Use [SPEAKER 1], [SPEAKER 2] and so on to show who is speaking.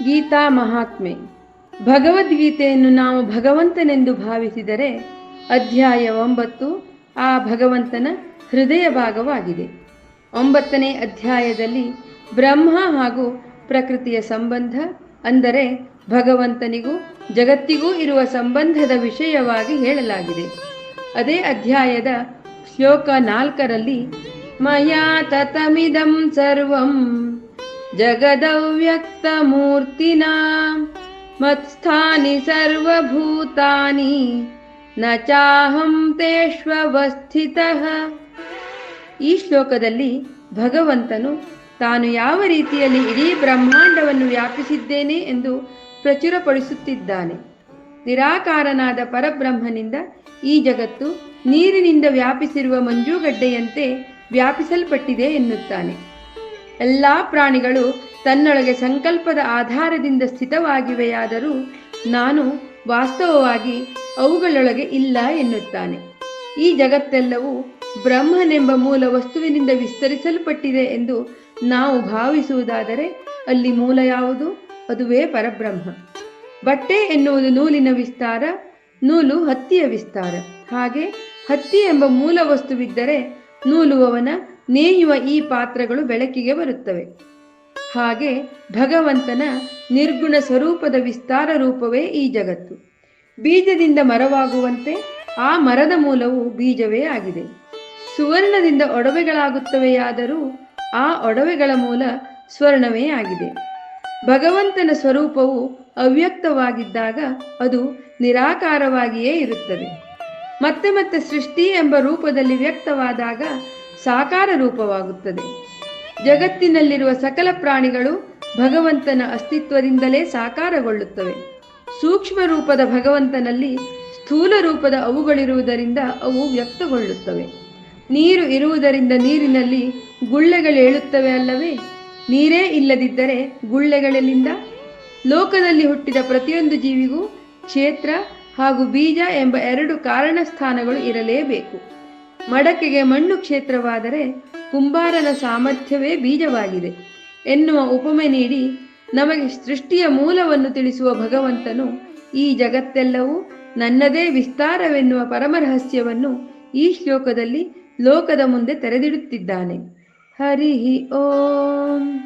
[SPEAKER 1] ಗೀತಾ ಮಹಾತ್ಮೆ. ಭಗವದ್ಗೀತೆಯನ್ನು ನಾವು ಭಗವಂತನೆಂದು ಭಾವಿಸಿದರೆ ಅಧ್ಯಾಯ ಒಂಬತ್ತು ಆ ಭಗವಂತನ ಹೃದಯ ಭಾಗವಾಗಿದೆ. ಒಂಬತ್ತನೇ ಅಧ್ಯಾಯದಲ್ಲಿ ಬ್ರಹ್ಮ ಹಾಗೂ ಪ್ರಕೃತಿಯ ಸಂಬಂಧ, ಅಂದರೆ ಭಗವಂತನಿಗೂ ಜಗತ್ತಿಗೂ ಇರುವ ಸಂಬಂಧದ ವಿಷಯವಾಗಿ ಹೇಳಲಾಗಿದೆ. ಅದೇ ಅಧ್ಯಾಯದ ಶ್ಲೋಕ ನಾಲ್ಕರಲ್ಲಿ, ಮಯಾ ತತಮಿದಂ ಸರ್ವಂ ಜಗದವ್ಯಕ್ತಮೂರ್ತಿನ ಮತ್ಸ್ಥಾನಿ सर्वभूतानि ನ ಚಾಹಂ ಈ ಶ್ಲೋಕದಲ್ಲಿ ಭಗವಂತನು ತಾನು ಯಾವ ರೀತಿಯಲ್ಲಿ ಇಡೀ ಬ್ರಹ್ಮಾಂಡವನ್ನು ವ್ಯಾಪಿಸಿದ್ದೇನೆ ಎಂದು ಪ್ರಚುರಪಡಿಸುತ್ತಿದ್ದಾನೆ. ನಿರಾಕಾರನಾದ ಪರಬ್ರಹ್ಮನಿಂದ ಈ ಜಗತ್ತು ನೀರಿನಿಂದ ವ್ಯಾಪಿಸಿರುವ ಮಂಜುಗಡ್ಡೆಯಂತೆ ವ್ಯಾಪಿಸಲ್ಪಟ್ಟಿದೆ ಎನ್ನುತ್ತಾನೆ. ಎಲ್ಲ ಪ್ರಾಣಿಗಳು ತನ್ನೊಳಗೆ ಸಂಕಲ್ಪದ ಆಧಾರದಿಂದ ಸ್ಥಿತವಾಗಿವೆಯಾದರೂ ನಾನು ವಾಸ್ತವವಾಗಿ ಅವುಗಳೊಳಗೆ ಇಲ್ಲ ಎನ್ನುತ್ತಾನೆ. ಈ ಜಗತ್ತೆಲ್ಲವೂ ಬ್ರಹ್ಮನೆಂಬ ಮೂಲ ವಸ್ತುವಿನಿಂದ ವಿಸ್ತರಿಸಲ್ಪಟ್ಟಿದೆ ಎಂದು ನಾವು ಭಾವಿಸುವುದಾದರೆ ಅಲ್ಲಿ ಮೂಲ ಯಾವುದು? ಅದುವೇ ಪರಬ್ರಹ್ಮ. ಬಟ್ಟೆ ಎನ್ನುವುದು ನೂಲಿನ ವಿಸ್ತಾರ, ನೂಲು ಹತ್ತಿಯ ವಿಸ್ತಾರ. ಹಾಗೆ ಹತ್ತಿ ಎಂಬ ಮೂಲ ವಸ್ತುವಿದ್ದರೆ ನೂಲುವವನ ನೇಯುವ ಈ ಪಾತ್ರಗಳು ಬೆಳಕಿಗೆ ಬರುತ್ತವೆ. ಹಾಗೆ ಭಗವಂತನ ನಿರ್ಗುಣ ಸ್ವರೂಪದ ವಿಸ್ತಾರ ರೂಪವೇ ಈ ಜಗತ್ತು. ಬೀಜದಿಂದ ಮರವಾಗುವಂತೆ ಆ ಮರದ ಮೂಲವು ಬೀಜವೇ ಆಗಿದೆ. ಸುವರ್ಣದಿಂದ ಒಡವೆಗಳಾಗುತ್ತವೆಯಾದರೂ ಆ ಒಡವೆಗಳ ಮೂಲ ಸ್ವರ್ಣವೇ ಆಗಿದೆ. ಭಗವಂತನ ಸ್ವರೂಪವು ಅವ್ಯಕ್ತವಾಗಿದ್ದಾಗ ಅದು ನಿರಾಕಾರವಾಗಿಯೇ ಇರುತ್ತದೆ. ಮತ್ತೆ ಮತ್ತೆ ಸೃಷ್ಟಿ ಎಂಬ ರೂಪದಲ್ಲಿ ವ್ಯಕ್ತವಾದಾಗ ಸಾಕಾರ ರೂಪವಾಗುತ್ತದೆ. ಜಗತ್ತಿನಲ್ಲಿರುವ ಸಕಲ ಪ್ರಾಣಿಗಳು ಭಗವಂತನ ಅಸ್ತಿತ್ವದಿಂದಲೇ ಸಾಕಾರಗೊಳ್ಳುತ್ತವೆ. ಸೂಕ್ಷ್ಮ ರೂಪದ ಭಗವಂತನಲ್ಲಿ ಸ್ಥೂಲ ರೂಪದ ಅವುಗಳಿರುವುದರಿಂದ ಅವು ವ್ಯಕ್ತಗೊಳ್ಳುತ್ತವೆ. ನೀರು ಇರುವುದರಿಂದ ನೀರಿನಲ್ಲಿ ಗುಳ್ಳೆಗಳೇಳುತ್ತವೆ ಅಲ್ಲವೇ? ನೀರೇ ಇಲ್ಲದಿದ್ದರೆ ಗುಳ್ಳೆಗಳಿಂದ ಲೋಕದಲ್ಲಿ ಹುಟ್ಟಿದ ಪ್ರತಿಯೊಂದು ಜೀವಿಗೂ ಕ್ಷೇತ್ರ ಹಾಗೂ ಬೀಜ ಎಂಬ ಎರಡು ಕಾರಣ ಸ್ಥಾನಗಳು ಇರಲೇಬೇಕು. ಮಡಕೆಗೆ ಮಣ್ಣು ಕ್ಷೇತ್ರವಾದರೆ ಕುಂಬಾರನ ಸಾಮರ್ಥ್ಯವೇ ಬೀಜವಾಗಿದೆ. ಎನ್ನುವ ಉಪಮೆ ನೀಡಿ ನಮಗೆ ಸೃಷ್ಟಿಯ ಮೂಲವನ್ನು ತಿಳಿಸುವ ಭಗವಂತನು ಈ ಜಗತ್ತೆಲ್ಲವೂ ನನ್ನದೇ ವಿಸ್ತಾರವೆನ್ನುವ ಪರಮರಹಸ್ಯವನ್ನು ಈ ಶ್ಲೋಕದಲ್ಲಿ ಲೋಕದ ಮುಂದೆ ತೆರೆದಿಡುತ್ತಿದ್ದಾನೆ. ಹರಿ ಓಂ.